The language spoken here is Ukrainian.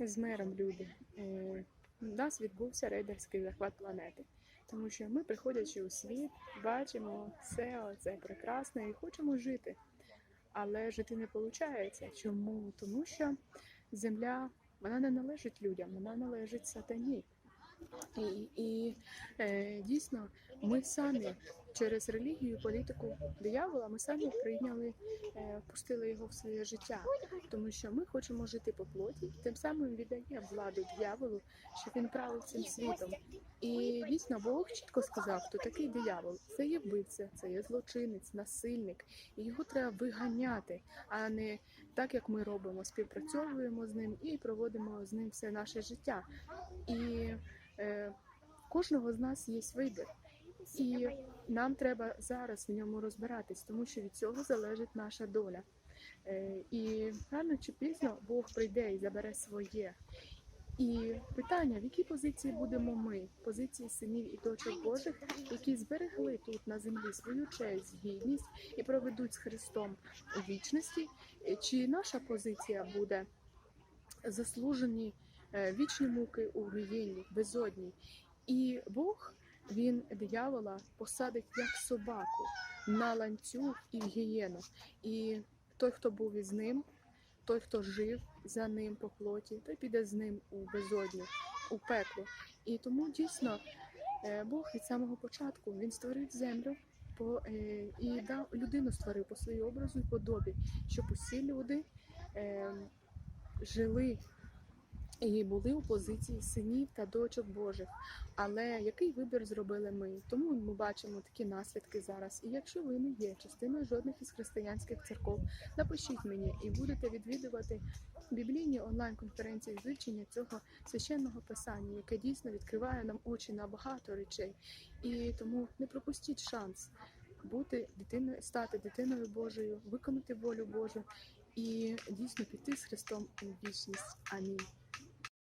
з миром, люди. Е, У нас відбувся рейдерський захват планети, тому що ми, приходячи у світ, бачимо все це прекрасне і хочемо жити. Але жити не виходить. Чому? Тому що земля вона не належить людям, вона належить сатані. І, і е, дійсно, ми самі через релігію, політику диявола, ми самі прийняли, е, пустили його в своє життя, тому що ми хочемо жити по плоті, тим самим віддає владу дияволу, щоб він правив цим світом. І дійсно Бог чітко сказав, хто такий диявол. Це є вбивця, це є злочинець, насильник, і його треба виганяти, а не так, як ми робимо, співпрацьовуємо з ним і проводимо з ним все наше життя. І е, кожного з нас є вибір. І нам треба зараз в ньому розбиратись, тому що від цього залежить наша доля. Е, І рано чи пізно Бог прийде і забере своє. І питання, в якій позиції будемо ми, позиції синів і дочок Божих, які зберегли тут на землі свою честь, гідність і проведуть з Христом у вічності, Е, чи наша позиція буде заслужені е, вічні муки у гієні, безодній. І Бог, він диявола посадить як собаку на ланцюг і в гієну. І той, хто був із ним, той, хто жив за ним по плоті, той піде з ним у безодню, у пекло. І тому дійсно е, Бог від самого початку він створив землю. По, е, і дав людину створив по своїй образу і подобі, щоб усі люди е, жили і були у позиції синів та дочок Божих. Але який вибір зробили ми? Тому ми бачимо такі наслідки зараз. І якщо ви не є частиною жодних із християнських церков, напишіть мені і будете відвідувати біблійні онлайн-конференції з вивчення цього священного писання, яке дійсно відкриває нам очі на багато речей. І тому не пропустіть шанс бути дитиною, стати дитиною Божою, виконати волю Божу і дійсно піти з Христом у вічність. Амінь.